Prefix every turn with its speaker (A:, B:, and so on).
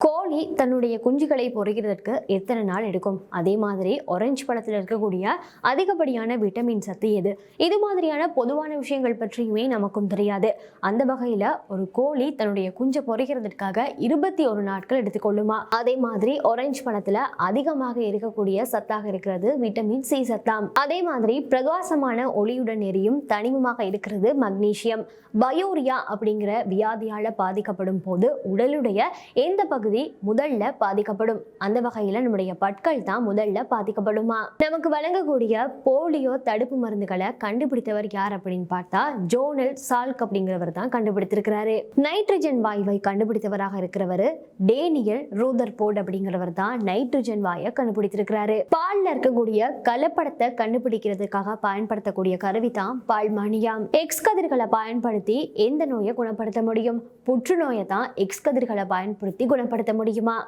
A: こ கோழி தன்னுடைய குஞ்சுகளை பொறிக்கிறதுக்கு எத்தனை நாள் எடுக்கும்? அதே மாதிரி ஒரஞ்சு பழத்தில் இருக்கக்கூடிய அதிகப்படியான விட்டமின் சத்து எது? இது மாதிரியான பொதுவான விஷயங்கள் பற்றியுமே நமக்கும் தெரியாது. அந்த வகையில் ஒரு கோழி தன்னுடைய குஞ்சை பொறிக்கிறதுக்காக இருபத்தி ஒரு நாட்கள் எடுத்துக்கொள்ளுமா? அதே மாதிரி ஆரஞ்சு பழத்தில் அதிகமாக இருக்கக்கூடிய சத்தாக இருக்கிறது விட்டமின் சி சத்தாம். அதே மாதிரி பிரகாசமான ஒளியுடன் எரியும் தனிமமாக இருக்கிறது மக்னீசியம் பயோரியா அப்படிங்கிற வியாதியால் பாதிக்கப்படும் போது உடலுடைய எந்த பகுதி முதல்ல பாதிக்கப்படும். அந்த வகையில் நம்முடைய பற்கள் தான் முதல்ல பாதிக்கப்படுமா? நமக்கு வழங்கக்கூடிய போலியோ தடுப்பு மருந்துகளை கண்டுபிடித்தவர் யார் அப்படின்னு பார்த்தா ஜோனல் சால்க் அப்படிங்கிறவர் தான் கண்டுபிடித்திருக்கிறாரு. நைட்ரஜன் வாயுவை கண்டுபிடித்தவராக இருக்கிறவர் டேனியல் ரூதர் போர்ட் அப்படிங்கிறவர் தான் நைட்ரஜன் வாயை கண்டுபிடித்திருக்கிறாரு. பால்ல இருக்கக்கூடிய கலப்படத்தை கண்டுபிடிக்கிறதுக்காக பயன்படுத்தக்கூடிய கருவி தான் மணியாம் எக்ஸ் கதிர்களை பயன்படுத்தி எந்த நோயை குணப்படுத்த முடியும்? புற்றுநோயை தான் எக்ஸ் கதிர்களை பயன்படுத்தி குணப்படுத்த முடியும். முடியுமா